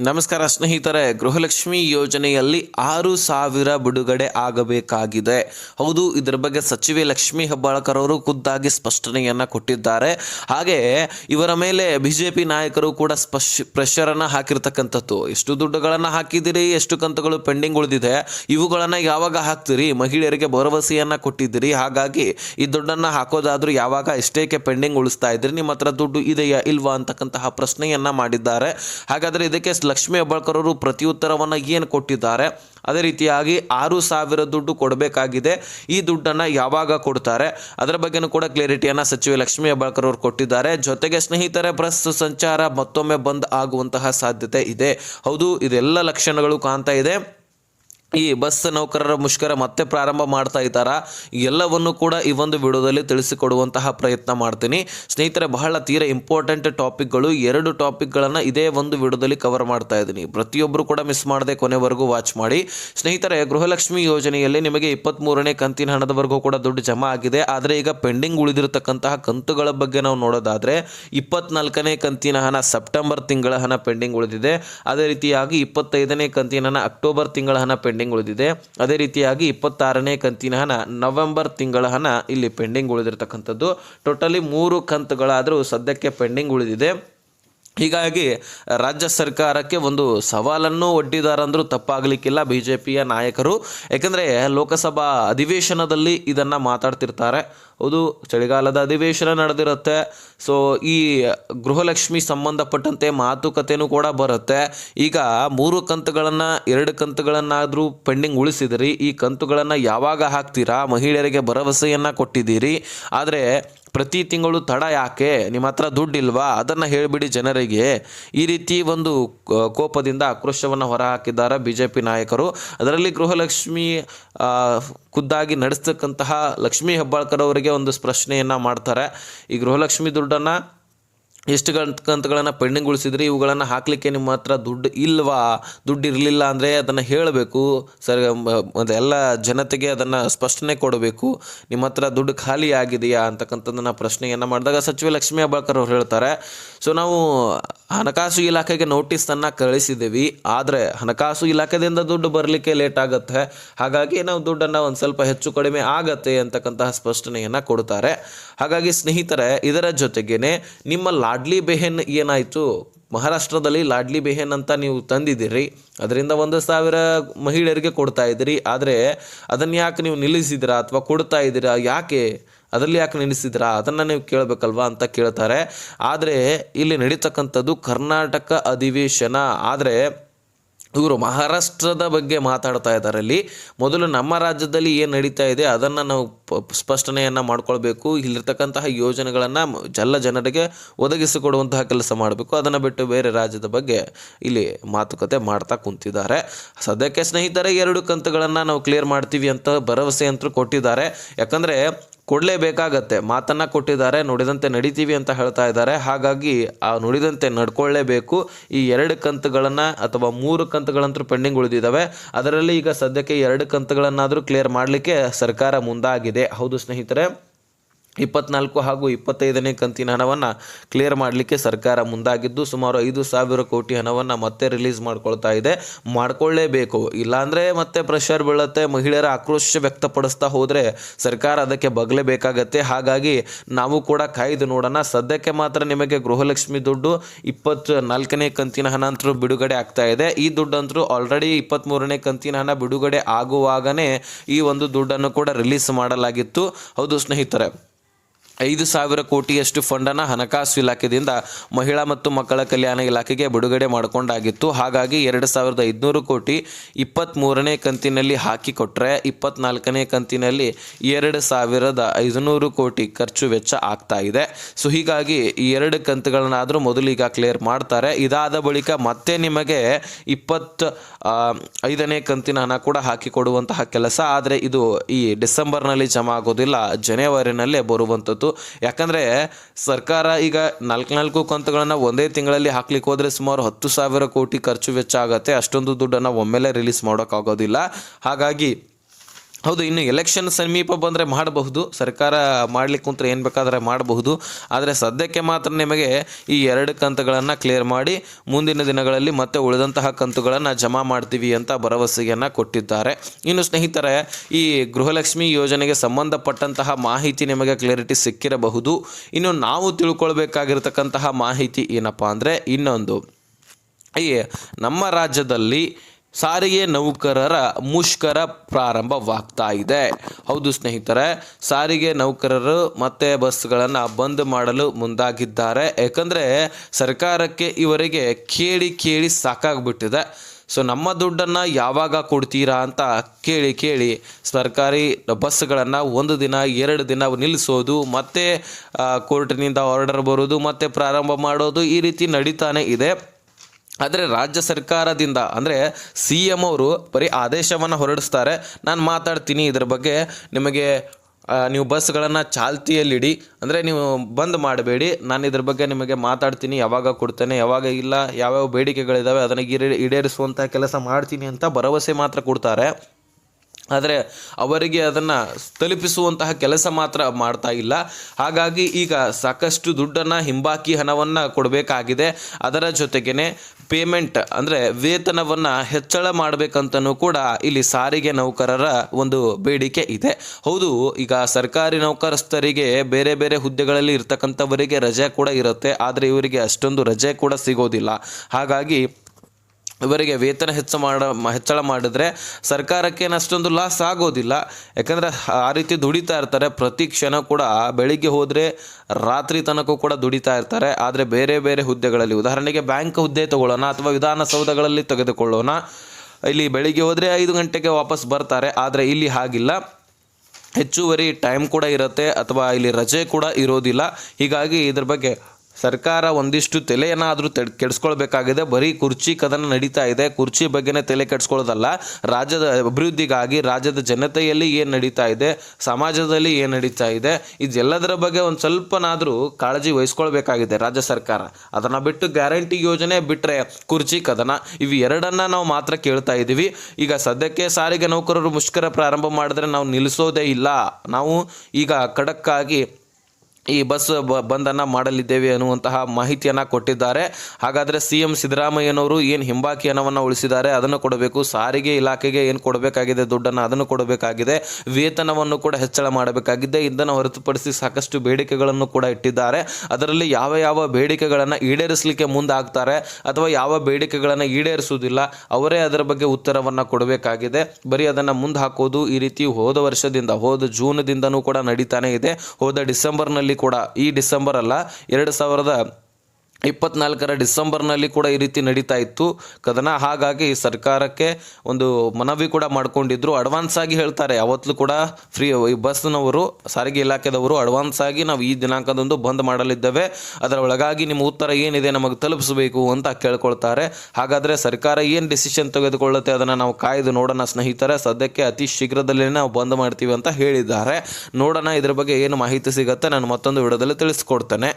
ನಮಸ್ಕಾರ ಸ್ನೇಹಿತರೆ, ಗೃಹಲಕ್ಷ್ಮಿ ಯೋಜನೆಯಲ್ಲಿ ಆರು ಸಾವಿರ ಬಿಡುಗಡೆ ಆಗಬೇಕಾಗಿದೆ. ಹೌದು, ಇದರ ಬಗ್ಗೆ ಸಚಿವೆ ಲಕ್ಷ್ಮಿ ಹೆಬ್ಬಾಳ್ಕರ್ ಅವರು ಖುದ್ದಾಗಿ ಸ್ಪಷ್ಟನೆಯನ್ನ ಕೊಟ್ಟಿದ್ದಾರೆ. ಹಾಗೆ ಇವರ ಮೇಲೆ ಬಿಜೆಪಿ ನಾಯಕರು ಕೂಡ ಸ್ಪಶ್ ಪ್ರೆಷರನ್ನು ಹಾಕಿರ್ತಕ್ಕಂಥದ್ದು. ಎಷ್ಟು ದುಡ್ಡುಗಳನ್ನು ಹಾಕಿದಿರಿ ಎಷ್ಟು ಕಂತುಗಳು ಪೆಂಡಿಂಗ್ ಉಳಿದಿದೆ, ಇವುಗಳನ್ನು ಯಾವಾಗ ಹಾಕ್ತೀರಿ, ಮಹಿಳೆಯರಿಗೆ ಭರವಸೆಯನ್ನು ಕೊಟ್ಟಿದ್ದೀರಿ, ಹಾಗಾಗಿ ಈ ದುಡ್ಡನ್ನು ಹಾಕೋದಾದರೂ ಯಾವಾಗ ಎಷ್ಟೇಕೆ ಪೆಂಡಿಂಗ್ ಉಳಿಸ್ತಾ ಇದ್ದೀರಿ ನಿಮ್ಮ ಹತ್ರ ದುಡ್ಡು ಇದೆಯಾ, ಇಲ್ವಾ ಅಂತಕ್ಕಂತಹ ಪ್ರಶ್ನೆಯನ್ನ ಮಾಡಿದ್ದಾರೆ. ಹಾಗಾದ್ರೆ ಇದಕ್ಕೆ ಲಕ್ಷ್ಮೀ ಹೆಬ್ಬಾಳ್ಕರ್ ಅವರು ಪ್ರತಿಯುತ್ತರವನ್ನು ಏನು ಕೊಟ್ಟಿದ್ದಾರೆ? ಅದೇ ರೀತಿಯಾಗಿ ಆರು ಸಾವಿರ ದುಡ್ಡು ಕೊಡಬೇಕಾಗಿದೆ. ಈ ದುಡ್ಡನ್ನು ಯಾವಾಗ ಕೊಡ್ತಾರೆ? ಅದರ ಬಗ್ಗೆನೂ ಕೂಡ ಕ್ಲಿಯರಿಟಿಯನ್ನು ಸಚಿವೆ ಲಕ್ಷ್ಮೀ ಹೆಬ್ಬಾಳ್ಕರ್ ಅವರು ಕೊಟ್ಟಿದ್ದಾರೆ. ಜೊತೆಗೆ ಸ್ನೇಹಿತರೆ ಬಸ್ ಸಂಚಾರ ಮತ್ತೊಮ್ಮೆ ಬಂದ್ ಆಗುವಂತಹ ಸಾಧ್ಯತೆ ಇದೆ. ಹೌದು, ಇದೆಲ್ಲ ಲಕ್ಷಣಗಳು ಕಾಣ್ತಾ ಇದೆ. ಈ ಬಸ್ ನೌಕರರ ಮುಷ್ಕರ ಮತ್ತೆ ಪ್ರಾರಂಭ ಮಾಡ್ತಾ ಇದ್ದಾರಾ? ಎಲ್ಲವನ್ನು ಕೂಡ ಈ ಒಂದು ವಿಡಿಯೋದಲ್ಲಿ ತಿಳಿಸಿಕೊಡುವಂತಹ ಪ್ರಯತ್ನ ಮಾಡ್ತೀನಿ. ಸ್ನೇಹಿತರೆ, ಬಹಳ ತೀರ ಇಂಪಾರ್ಟೆಂಟ್ ಟಾಪಿಕ್ಗಳು ಎರಡು ಟಾಪಿಕ್ಗಳನ್ನು ಇದೇ ಒಂದು ವಿಡಿಯೋದಲ್ಲಿ ಕವರ್ ಮಾಡ್ತಾ ಇದ್ದೀನಿ. ಪ್ರತಿಯೊಬ್ಬರು ಕೂಡ ಮಿಸ್ ಮಾಡದೆ ಕೊನೆವರೆಗೂ ವಾಚ್ ಮಾಡಿ. ಸ್ನೇಹಿತರೆ, ಗೃಹಲಕ್ಷ್ಮಿ ಯೋಜನೆಯಲ್ಲಿ ನಿಮಗೆ ಇಪ್ಪತ್ತ್ಮೂರನೇ ಕಂತಿನ ಹಣದವರೆಗೂ ಕೂಡ ದುಡ್ಡು ಜಮಾ ಆಗಿದೆ. ಆದರೆ ಈಗ ಪೆಂಡಿಂಗ್ ಉಳಿದಿರತಕ್ಕಂತಹ ಕಂತುಗಳ ಬಗ್ಗೆ ನಾವು ನೋಡೋದಾದರೆ, ಇಪ್ಪತ್ನಾಲ್ಕನೇ ಕಂತಿನ ಹಣ ಸೆಪ್ಟೆಂಬರ್ ತಿಂಗಳ ಹಣ ಪೆಂಡಿಂಗ್ ಉಳಿದಿದೆ. ಅದೇ ರೀತಿಯಾಗಿ ಇಪ್ಪತ್ತೈದನೇ ಕಂತಿನ ಹಣ ಅಕ್ಟೋಬರ್ ತಿಂಗಳ ಹಣ ಪೆಂಡಿಂಗ್ ಉಳಿದಿದೆ. ಅದೇ ರೀತಿಯಾಗಿ ಇಪ್ಪತ್ತಾರನೇ ಕಂತಿನ ಹಣ ನವೆಂಬರ್ ತಿಂಗಳ ಹಣ ಇಲ್ಲಿ ಪೆಂಡಿಂಗ್ ಉಳಿದಿರ್ತಕ್ಕಂಥದ್ದು. ಟೋಟಲಿ ಮೂರು ಕಂತುಗಳಾದರೂ ಸದ್ಯಕ್ಕೆ ಪೆಂಡಿಂಗ್ ಉಳಿದಿದೆ. ಹೀಗಾಗಿ ರಾಜ್ಯ ಸರ್ಕಾರಕ್ಕೆ ಒಂದು ಸವಾಲನ್ನು ಒಡ್ಡಿದಾರಂದ್ರೂ ತಪ್ಪಾಗಲಿಕ್ಕಿಲ್ಲ ಬಿ ಜೆ ಪಿಯ ನಾಯಕರು. ಯಾಕಂದರೆ ಲೋಕಸಭಾ ಅಧಿವೇಶನದಲ್ಲಿ ಇದನ್ನು ಮಾತಾಡ್ತಿರ್ತಾರೆ. ಹೌದು, ಚಳಿಗಾಲದ ಅಧಿವೇಶನ ನಡೆದಿರುತ್ತೆ. ಸೊ ಈ ಗೃಹಲಕ್ಷ್ಮಿ ಸಂಬಂಧಪಟ್ಟಂತೆ ಮಾತುಕತೆನೂ ಕೂಡ ಬರುತ್ತೆ. ಈಗ ಮೂರು ಕಂತುಗಳನ್ನು, ಎರಡು ಕಂತುಗಳನ್ನಾದರೂ ಪೆಂಡಿಂಗ್ ಉಳಿಸಿದಿರಿ. ಈ ಕಂತುಗಳನ್ನು ಯಾವಾಗ ಹಾಕ್ತೀರಾ? ಮಹಿಳೆಯರಿಗೆ ಭರವಸೆಯನ್ನು ಕೊಟ್ಟಿದ್ದೀರಿ. ಆದರೆ ಪ್ರತಿ ತಿಂಗಳು ತಡ ಯಾಕೆ? ನಿಮ್ಮ ಹತ್ರ ದುಡ್ಡಿಲ್ವಾ? ಅದನ್ನು ಹೇಳಿಬಿಡಿ ಜನರಿಗೆ. ಈ ರೀತಿ ಒಂದು ಕೋಪದಿಂದ ಆಕ್ರೋಶವನ್ನು ಹೊರಹಾಕಿದ್ದಾರೆ ಬಿ ಜೆ ಪಿ ನಾಯಕರು. ಅದರಲ್ಲಿ ಗೃಹಲಕ್ಷ್ಮಿ ಖುದ್ದಾಗಿ ನಡೆಸ್ತಕ್ಕಂತಹ ಲಕ್ಷ್ಮೀ ಹೆಬ್ಬಾಳ್ಕರ್ ಅವರಿಗೆ ಒಂದು ಪ್ರಶ್ನೆಯನ್ನು ಮಾಡ್ತಾರೆ. ಈ ಗೃಹಲಕ್ಷ್ಮಿ ದುಡ್ಡನ್ನು ಎಷ್ಟು ಕಂತ್ ಕಂತುಗಳನ್ನು ಪೆಂಡಿಂಗ್ ಉಳಿಸಿದ್ರಿ, ಇವುಗಳನ್ನು ಹಾಕಲಿಕ್ಕೆ ನಿಮ್ಮ ಹತ್ರ ದುಡ್ಡು ಇಲ್ವಾ? ದುಡ್ಡು ಇರಲಿಲ್ಲ ಅಂದರೆ ಅದನ್ನು ಹೇಳಬೇಕು. ಸರ್ ಅದೆಲ್ಲ ಎಲ್ಲ ಜನತೆಗೆ ಅದನ್ನು ಸ್ಪಷ್ಟನೆ ಕೊಡಬೇಕು. ನಿಮ್ಮ ಹತ್ರ ದುಡ್ಡು ಖಾಲಿ ಆಗಿದೆಯಾ ಅಂತಕ್ಕಂಥದ್ದನ್ನು ಪ್ರಶ್ನೆಯನ್ನು ಮಾಡಿದಾಗ ಸಚಿವ ಲಕ್ಷ್ಮೀ ಅಬಾಕರ್ ಅವರು ಹೇಳ್ತಾರೆ. ಸೊ ನಾವು ಹಣಕಾಸು ಇಲಾಖೆಗೆ ನೋಟಿಸನ್ನು ಕಳಿಸಿದ್ದೀವಿ. ಆದರೆ ಹಣಕಾಸು ಇಲಾಖೆಯಿಂದ ದುಡ್ಡು ಬರಲಿಕ್ಕೆ ಲೇಟ್ ಆಗುತ್ತೆ. ಹಾಗಾಗಿ ನಾವು ದುಡ್ಡನ್ನು ಒಂದು ಸ್ವಲ್ಪ ಹೆಚ್ಚು ಕಡಿಮೆ ಆಗತ್ತೆ ಅಂತಕ್ಕಂತಹ ಸ್ಪಷ್ಟನೆಯನ್ನು ಕೊಡ್ತಾರೆ. ಹಾಗಾಗಿ ಸ್ನೇಹಿತರೆ, ಇದರ ಜೊತೆಗೇನೆ ನಿಮ್ಮ ಲಾಡ್ಲಿ ಬೆಹೆನ್ ಏನಾಯಿತು? ಮಹಾರಾಷ್ಟ್ರದಲ್ಲಿ ಲಾಡ್ಲಿ ಬೆಹೆನ್ ಅಂತ ನೀವು ತಂದಿದ್ದೀರಿ. ಅದರಿಂದ ಒಂದು ಸಾವಿರ ಮಹಿಳೆಯರಿಗೆ ಕೊಡ್ತಾ ಇದ್ದೀರಿ. ಆದರೆ ಅದನ್ನು ಯಾಕೆ ನೀವು ನಿಲ್ಲಿಸಿದಿರಾ ಅಥವಾ ಕೊಡ್ತಾ ಇದ್ದೀರಾ? ಯಾಕೆ? ಅದರಲ್ಲಿ ಯಾಕೆ ನಿಲ್ಲಿಸಿದ್ರಾ ಅದನ್ನು ನೀವು ಕೇಳಬೇಕಲ್ವಾ ಅಂತ ಕೇಳ್ತಾರೆ. ಆದರೆ ಇಲ್ಲಿ ನಡೀತಕ್ಕಂಥದ್ದು ಕರ್ನಾಟಕ ಅಧಿವೇಶನ. ಆದರೆ ಇವರು ಮಹಾರಾಷ್ಟ್ರದ ಬಗ್ಗೆ ಮಾತಾಡ್ತಾ ಇದ್ದಾರೆ. ಅಲ್ಲಿ ಮೊದಲು ನಮ್ಮ ರಾಜ್ಯದಲ್ಲಿ ಏನು ನಡೀತಾ ಇದೆ, ಅದನ್ನು ನಾವು ಸ್ಪಷ್ಟನೆಯನ್ನು ಮಾಡ್ಕೊಳ್ಬೇಕು. ಇಲ್ಲಿರ್ತಕ್ಕಂತಹ ಯೋಜನೆಗಳನ್ನು ಎಲ್ಲ ಜನರಿಗೆ ಒದಗಿಸಿಕೊಡುವಂತಹ ಕೆಲಸ ಮಾಡಬೇಕು. ಅದನ್ನು ಬಿಟ್ಟು ಬೇರೆ ರಾಜ್ಯದ ಬಗ್ಗೆ ಇಲ್ಲಿ ಮಾತುಕತೆ ಮಾಡ್ತಾ ಕುಂತಿದ್ದಾರೆ. ಸದ್ಯಕ್ಕೆ ಸ್ನೇಹಿತರೆ, ಎರಡು ಕಂತುಗಳನ್ನು ನಾವು ಕ್ಲಿಯರ್ ಮಾಡ್ತೀವಿ ಅಂತ ಭರವಸೆ ಅಂತೂ ಕೊಟ್ಟಿದ್ದಾರೆ. ಯಾಕಂದರೆ ಕೊಡಲೇಬೇಕಾಗತ್ತೆ. ಮಾತನ್ನು ಕೊಟ್ಟಿದ್ದಾರೆ, ನುಡಿದಂತೆ ನಡಿತೀವಿ ಅಂತ ಹೇಳ್ತಾ ಇದ್ದಾರೆ. ಹಾಗಾಗಿ ಆ ನುಡಿದಂತೆ ನಡ್ಕೊಳ್ಳೇಬೇಕು. ಈ ಎರಡು ಕಂತುಗಳನ್ನು ಅಥವಾ ಮೂರು ಕಂತುಗಳಂತೂ ಪೆಂಡಿಂಗ್ ಉಳಿದಿದ್ದಾವೆ. ಅದರಲ್ಲಿ ಈಗ ಸದ್ಯಕ್ಕೆ ಎರಡು ಕಂತುಗಳನ್ನಾದರೂ ಕ್ಲಿಯರ್ ಮಾಡಲಿಕ್ಕೆ ಸರ್ಕಾರ ಮುಂದಾಗಿದೆ. ಹೌದು ಸ್ನೇಹಿತರೆ? ಇಪ್ಪತ್ನಾಲ್ಕು ಹಾಗೂ ಇಪ್ಪತ್ತೈದನೇ ಕಂತಿನ ಹಣವನ್ನು ಕ್ಲಿಯರ್ ಮಾಡಲಿಕ್ಕೆ ಸರ್ಕಾರ ಮುಂದಾಗಿದ್ದು ಸುಮಾರು ಐದು ಸಾವಿರ ಕೋಟಿ ಹಣವನ್ನು ಮತ್ತೆ ರಿಲೀಸ್ ಮಾಡ್ಕೊಳ್ತಾ ಇದೆ. ಮಾಡಿಕೊಳ್ಳೇಬೇಕು ಇಲ್ಲಾಂದರೆ ಮತ್ತೆ ಪ್ರೆಷರ್ ಬೀಳುತ್ತೆ, ಮಹಿಳೆಯರ ಆಕ್ರೋಶ ವ್ಯಕ್ತಪಡಿಸ್ತಾ ಹೋದರೆ ಸರ್ಕಾರ ಅದಕ್ಕೆ ಬಗಲೇಬೇಕಾಗತ್ತೆ ಹಾಗಾಗಿ ನಾವು ಕೂಡ ಕಾಯ್ದು ನೋಡೋಣ. ಸದ್ಯಕ್ಕೆ ಮಾತ್ರ ನಿಮಗೆ ಗೃಹಲಕ್ಷ್ಮಿ ದುಡ್ಡು ಇಪ್ಪತ್ತು ನಾಲ್ಕನೇ ಕಂತಿನ ಹಣ ಅಂತರೂ ಬಿಡುಗಡೆ ಆಗ್ತಾ ಇದೆ. ಈ ದುಡ್ಡಂತರೂ ಆಲ್ರೆಡಿ ಇಪ್ಪತ್ತ್ಮೂರನೇ ಕಂತಿನ ಹಣ ಬಿಡುಗಡೆ ಆಗುವಾಗನೇ ಈ ಒಂದು ದುಡ್ಡನ್ನು ಕೂಡ ರಿಲೀಸ್ ಮಾಡಲಾಗಿತ್ತು. ಹೌದು ಸ್ನೇಹಿತರೆ. ಐದು ಸಾವಿರ ಕೋಟಿಯಷ್ಟು ಫಂಡನ್ನು ಹಣಕಾಸು ಇಲಾಖೆಯಿಂದ ಮಹಿಳಾ ಮತ್ತು ಮಕ್ಕಳ ಕಲ್ಯಾಣ ಇಲಾಖೆಗೆ ಬಿಡುಗಡೆ ಮಾಡಿಕೊಂಡಾಗಿತ್ತು. ಹಾಗಾಗಿ ಎರಡು ಸಾವಿರದ ಐದುನೂರು ಕೋಟಿ ಇಪ್ಪತ್ತ್ಮೂರನೇ ಕಂತಿನಲ್ಲಿ ಹಾಕಿಕೊಟ್ರೆ ಇಪ್ಪತ್ನಾಲ್ಕನೇ ಕಂತಿನಲ್ಲಿ ಎರಡು ಸಾವಿರದ ಐದುನೂರು ಕೋಟಿ ಖರ್ಚು ವೆಚ್ಚ ಆಗ್ತಾ ಇದೆ. ಸೊ, ಹೀಗಾಗಿ ಈ ಎರಡು ಕಂತುಗಳನ್ನಾದರೂ ಮೊದಲು ಈಗ ಕ್ಲಿಯರ್ ಮಾಡ್ತಾರೆ. ಇದಾದ ಬಳಿಕ ಮತ್ತೆ ನಿಮಗೆ ಇಪ್ಪತ್ತು ಐದನೇ ಕಂತಿನ ಹಣ ಕೂಡ ಹಾಕಿಕೊಡುವಂತಹ ಕೆಲಸ. ಆದರೆ ಇದು ಈ ಡಿಸೆಂಬರ್ನಲ್ಲಿ ಜಮಾ ಆಗೋದಿಲ್ಲ, ಜನವರಿನಲ್ಲೇ ಬರುವಂಥದ್ದು. ಯಾಕಂದರೆ ಸರ್ಕಾರ ಈಗ ನಾಲ್ಕು ನಾಲ್ಕು ಕಂತುಗಳನ್ನು ಒಂದೇ ತಿಂಗಳಲ್ಲಿ ಹಾಕ್ಲಿಕ್ಕೆ ಹೋದರೆ ಸುಮಾರು ಹತ್ತು ಸಾವಿರ ಕೋಟಿ ಖರ್ಚು ವೆಚ್ಚ ಆಗುತ್ತೆ. ಅಷ್ಟೊಂದು ದುಡ್ಡನ್ನು ಒಮ್ಮೆಲೆ ರಿಲೀಸ್ ಮಾಡೋಕ್ಕಾಗೋದಿಲ್ಲ. ಹಾಗಾಗಿ ಹೌದು, ಇನ್ನು ಎಲೆಕ್ಷನ್ ಸಮೀಪ ಬಂದರೆ ಮಾಡಬಹುದು. ಸರ್ಕಾರ ಮಾಡಲಿಕ್ಕೆ ಕುಂತ್ರೆ ಏನು ಬೇಕಾದರೆ ಮಾಡಬಹುದು. ಆದರೆ ಸದ್ಯಕ್ಕೆ ಮಾತ್ರ ನಿಮಗೆ ಈ ಎರಡು ಕಂತುಗಳನ್ನು ಕ್ಲಿಯರ್ ಮಾಡಿ ಮುಂದಿನ ದಿನಗಳಲ್ಲಿ ಮತ್ತೆ ಉಳಿದಂತಹ ಕಂತುಗಳನ್ನು ಜಮಾ ಮಾಡ್ತೀವಿ ಅಂತ ಭರವಸೆಯನ್ನು ಕೊಟ್ಟಿದ್ದಾರೆ. ಇನ್ನು ಸ್ನೇಹಿತರೆ, ಈ ಗೃಹಲಕ್ಷ್ಮಿ ಯೋಜನೆಗೆ ಸಂಬಂಧಪಟ್ಟಂತಹ ಮಾಹಿತಿ ನಿಮಗೆ ಕ್ಲಿಯರಿಟಿ ಸಿಕ್ಕಿರಬಹುದು. ಇನ್ನು ನಾವು ತಿಳ್ಕೊಳ್ಬೇಕಾಗಿರ್ತಕ್ಕಂತಹ ಮಾಹಿತಿ ಏನಪ್ಪ ಅಂದರೆ ಇನ್ನೊಂದು. ಈ ನಮ್ಮ ರಾಜ್ಯದಲ್ಲಿ ಸಾರಿಗೆ ನೌಕರರ ಮುಷ್ಕರ ಪ್ರಾರಂಭವಾಗ್ತಾ ಇದೆ. ಹೌದು ಸ್ನೇಹಿತರೆ, ಸಾರಿಗೆ ನೌಕರರು ಮತ್ತೆ ಬಸ್ಗಳನ್ನು ಬಂದ್ ಮಾಡಲು ಮುಂದಾಗಿದ್ದಾರೆ. ಯಾಕಂದರೆ ಸರ್ಕಾರಕ್ಕೆ ಇವರಿಗೆ ಕೇಳಿ ಕೇಳಿ ಸಾಕಾಗ್ಬಿಟ್ಟಿದೆ. ಸೊ ನಮ್ಮ ದುಡ್ಡನ್ನು ಯಾವಾಗ ಕೊಡ್ತೀರಾ ಅಂತ ಕೇಳಿ ಕೇಳಿ ಸರ್ಕಾರಿ ಬಸ್ಗಳನ್ನು ಒಂದು ದಿನ, ಎರಡು ದಿನ ನಿಲ್ಲಿಸೋದು, ಮತ್ತೆ ಕೋರ್ಟಿನಿಂದ ಆರ್ಡರ್ ಬರೋದು, ಮತ್ತೆ ಪ್ರಾರಂಭ ಮಾಡೋದು ಈ ರೀತಿ ನಡೀತಾನೆ ಇದೆ. ಆದರೆ ರಾಜ್ಯ ಸರ್ಕಾರದಿಂದ, ಅಂದರೆ ಸಿ ಎಂ ಅವರು ಬರೀ ಆದೇಶವನ್ನು ಹೊರಡಿಸ್ತಾರೆ. ನಾನು ಮಾತಾಡ್ತೀನಿ ಇದ್ರ ಬಗ್ಗೆ. ನಿಮಗೆ ನೀವು ಬಸ್ಗಳನ್ನು ಚಾಲ್ತಿಯಲ್ಲಿಡಿ. ಅಂದರೆ ನೀವು ಬಂದ್ ಮಾಡಬೇಡಿ. ನಾನು ಇದ್ರ ಬಗ್ಗೆ ನಿಮಗೆ ಮಾತಾಡ್ತೀನಿ. ಯಾವಾಗ ಕೊಡ್ತೇನೆ, ಯಾವಾಗ ಇಲ್ಲ, ಯಾವ್ಯಾವ ಬೇಡಿಕೆಗಳಿದ್ದಾವೆ ಅದನ್ನು ಈಡೇ ಈಡೇರಿಸುವಂಥ ಕೆಲಸ ಮಾಡ್ತೀನಿ ಅಂತ ಭರವಸೆ ಮಾತ್ರ ಕೊಡ್ತಾರೆ. ಆದರೆ ಅವರಿಗೆ ಅದನ್ನು ತಲುಪಿಸುವಂತಹ ಕೆಲಸ ಮಾತ್ರ ಮಾಡ್ತಾ ಇಲ್ಲ. ಹಾಗಾಗಿ ಈಗ ಸಾಕಷ್ಟು ದುಡ್ಡನ್ನು ಹಿಂಬಾಕಿ ಹಣವನ್ನು ಕೊಡಬೇಕಾಗಿದೆ. ಅದರ ಜೊತೆಗೇ ಪೇಮೆಂಟ್ ಅಂದರೆ ವೇತನವನ್ನು ಹೆಚ್ಚಳ ಮಾಡಬೇಕಂತನೂ ಕೂಡ ಇಲ್ಲಿ ಸಾರಿಗೆ ನೌಕರರ ಒಂದು ಬೇಡಿಕೆ ಇದೆ. ಹೌದು, ಈಗ ಸರ್ಕಾರಿ ನೌಕರಸ್ಥರಿಗೆ ಬೇರೆ ಬೇರೆ ಹುದ್ದೆಗಳಲ್ಲಿ ಇರ್ತಕ್ಕಂಥವರಿಗೆ ರಜೆ ಕೂಡ ಇರುತ್ತೆ. ಆದರೆ ಇವರಿಗೆ ಅಷ್ಟೊಂದು ರಜೆ ಕೂಡ ಸಿಗೋದಿಲ್ಲ. ಹಾಗಾಗಿ ಇವರಿಗೆ ವೇತನ ಹೆಚ್ಚು ಮಾಡ ಹೆಚ್ಚಳ ಮಾಡಿದ್ರೆ ಸರ್ಕಾರಕ್ಕೆ ಏನಷ್ಟೊಂದು ಲಾಸ್ ಆಗೋದಿಲ್ಲ. ಯಾಕಂದರೆ ಆ ರೀತಿ ದುಡಿತಾ ಇರ್ತಾರೆ. ಪ್ರತಿ ಕ್ಷಣ ಕೂಡ ಬೆಳಿಗ್ಗೆ ಹೋದರೆ ರಾತ್ರಿ ತನಕ ಕೂಡ ದುಡಿತಾ ಇರ್ತಾರೆ. ಆದರೆ ಬೇರೆ ಬೇರೆ ಹುದ್ದೆಗಳಲ್ಲಿ, ಉದಾಹರಣೆಗೆ ಬ್ಯಾಂಕ್ ಹುದ್ದೆ ತಗೊಳ್ಳೋಣ ಅಥವಾ ವಿಧಾನಸೌಧಗಳಲ್ಲಿ ತೆಗೆದುಕೊಳ್ಳೋಣ. ಇಲ್ಲಿ ಬೆಳಿಗ್ಗೆ ಹೋದರೆ ಐದು ಗಂಟೆಗೆ ವಾಪಸ್ ಬರ್ತಾರೆ. ಆದರೆ ಇಲ್ಲಿ ಹಾಗಿಲ್ಲ. ಹೆಚ್ಚುವರಿ ಟೈಮ್ ಕೂಡ ಇರುತ್ತೆ ಅಥವಾ ಇಲ್ಲಿ ರಜೆ ಕೂಡ ಇರೋದಿಲ್ಲ. ಹೀಗಾಗಿ ಇದ್ರ ಬಗ್ಗೆ ಸರ್ಕಾರ ಒಂದಿಷ್ಟು ತಲೆಯನ್ನಾದರೂ ತೆಡ್, ಕೆಡಿಸ್ಕೊಳ್ಬೇಕಾಗಿದೆ, ಬರೀ ಕುರ್ಚಿ ಕದನ ನಡೀತಾ ಇದೆ. ಕುರ್ಚಿ ಬಗ್ಗೆನೇ ತಲೆ ಕೆಡಿಸ್ಕೊಳ್ಳೋದಲ್ಲ. ರಾಜ್ಯದ ಅಭಿವೃದ್ಧಿಗಾಗಿ ರಾಜ್ಯದ ಜನತೆಯಲ್ಲಿ ಏನು ನಡೀತಾ ಇದೆ, ಸಮಾಜದಲ್ಲಿ ಏನು ನಡೀತಾ ಇದೆ, ಇದೆಲ್ಲದರ ಬಗ್ಗೆ ಒಂದು ಸ್ವಲ್ಪನಾದರೂ ಕಾಳಜಿ ವಹಿಸ್ಕೊಳ್ಬೇಕಾಗಿದೆ ರಾಜ್ಯ ಸರ್ಕಾರ. ಅದನ್ನು ಬಿಟ್ಟು ಗ್ಯಾರಂಟಿ ಯೋಜನೆ ಬಿಟ್ಟರೆ ಕುರ್ಚಿ ಕದನ, ಇವು ಎರಡನ್ನು ನಾವು ಮಾತ್ರ ಕೇಳ್ತಾ ಇದ್ದೀವಿ ಈಗ ಸದ್ಯಕ್ಕೆ ಸಾರಿಗೆ ನೌಕರರು ಮುಷ್ಕರ ಪ್ರಾರಂಭ ಮಾಡಿದ್ರೆ ನಾವು ನಿಲ್ಲಿಸೋದೇ ಇಲ್ಲ. ನಾವು ಈಗ ಖಡಕ್ಕಾಗಿ ಈ ಬಸ್ ಬ, ಬಂದನ್ನು ಮಾಡಲಿದ್ದೇವೆ ಅನ್ನುವಂತಹ ಮಾಹಿತಿಯನ್ನು ಕೊಟ್ಟಿದ್ದಾರೆ. ಹಾಗಾದರೆ ಸಿ ಎಂ ಸಿದ್ದರಾಮಯ್ಯನವರು ಏನು ಹಿಂಬಾಕಿ ಹಣವನ್ನು ಉಳಿಸಿದ್ದಾರೆ, ಅದನ್ನು ಕೊಡಬೇಕು. ಸಾರಿಗೆ ಇಲಾಖೆಗೆ ಏನು ಕೊಡಬೇಕಾಗಿದೆ, ದುಡ್ಡನ್ನು ಅದನ್ನು ಕೊಡಬೇಕಾಗಿದೆ. ವೇತನವನ್ನು ಕೂಡ ಹೆಚ್ಚಳ ಮಾಡಬೇಕಾಗಿದೆ. ಇದನ್ನು ಹೊರತುಪಡಿಸಿ ಸಾಕಷ್ಟು ಬೇಡಿಕೆಗಳನ್ನು ಕೂಡ ಇಟ್ಟಿದ್ದಾರೆ. ಅದರಲ್ಲಿ ಯಾವ ಯಾವ ಬೇಡಿಕೆಗಳನ್ನು ಈಡೇರಿಸಲಿಕ್ಕೆ ಮುಂದಾಗ್ತಾರೆ ಅಥವಾ ಯಾವ ಬೇಡಿಕೆಗಳನ್ನು ಈಡೇರಿಸುವುದಿಲ್ಲ, ಅವರೇ ಅದರ ಬಗ್ಗೆ ಉತ್ತರವನ್ನು ಕೊಡಬೇಕಾಗಿದೆ. ಬರೀ ಅದನ್ನು ಮುಂದೆ ಹಾಕೋದು ಈ ರೀತಿ ಹೋದ ವರ್ಷದಿಂದ, ಹೋದ ಜೂನ್ದಿಂದನೂ ಕೂಡ ನಡೀತಾನೆ ಇದೆ. ಹೋದ ಡಿಸೆಂಬರ್ನಲ್ಲಿ ಕೂಡ ಈ ಡಿಸೆಂಬರ್ ಅಲ್ಲ ಎರಡು ಸಾವಿರದ ಇಪ್ಪತ್ನಾಲ್ಕರ ಡಿಸೆಂಬರ್ನಲ್ಲಿ ಕೂಡ ಈ ರೀತಿ ನಡೀತಾ ಇತ್ತು. ಕದನ, ಹಾಗಾಗಿ ಸರ್ಕಾರಕ್ಕೆ ಒಂದು ಮನವಿ ಕೂಡ ಮಾಡ್ಕೊಂಡಿದ್ರು. ಅಡ್ವಾನ್ಸ್ ಆಗಿ ಹೇಳ್ತಾರೆ, ಯಾವತ್ತೂ ಕೂಡ ಫ್ರೀ ಈ ಬಸ್ನವರು, ಸಾರಿಗೆ ಇಲಾಖೆದವರು ಅಡ್ವಾನ್ಸ್ ಆಗಿ ನಾವು ಈ ದಿನಾಂಕದಂದು ಬಂದ್ ಮಾಡಲಿದ್ದೇವೆ. ಅದರ ಒಳಗಾಗಿ ನಿಮ್ಮ ಉತ್ತರ ಏನಿದೆ ನಮಗೆ ತಲುಪಿಸಬೇಕು ಅಂತ ಕೇಳ್ಕೊಳ್ತಾರೆ. ಹಾಗಾದರೆ ಸರ್ಕಾರ ಏನು ಡಿಸಿಷನ್ ತೆಗೆದುಕೊಳ್ಳುತ್ತೆ ಅದನ್ನು ನಾವು ಕಾಯ್ದು ನೋಡೋಣ ಸ್ನೇಹಿತರೆ. ಸದ್ಯಕ್ಕೆ ಅತಿ ಶೀಘ್ರದಲ್ಲೇ ನಾವು ಬಂದ್ ಮಾಡ್ತೀವಿ ಅಂತ ಹೇಳಿದ್ದಾರೆ. ನೋಡೋಣ ಇದ್ರ ಬಗ್ಗೆ ಏನು ಮಾಹಿತಿ ಸಿಗುತ್ತೆ. ನಾನು ಮತ್ತೊಂದು ವಿಡಿಯೋದಲ್ಲಿ ತಿಳಿಸ್ಕೊಡ್ತೇನೆ.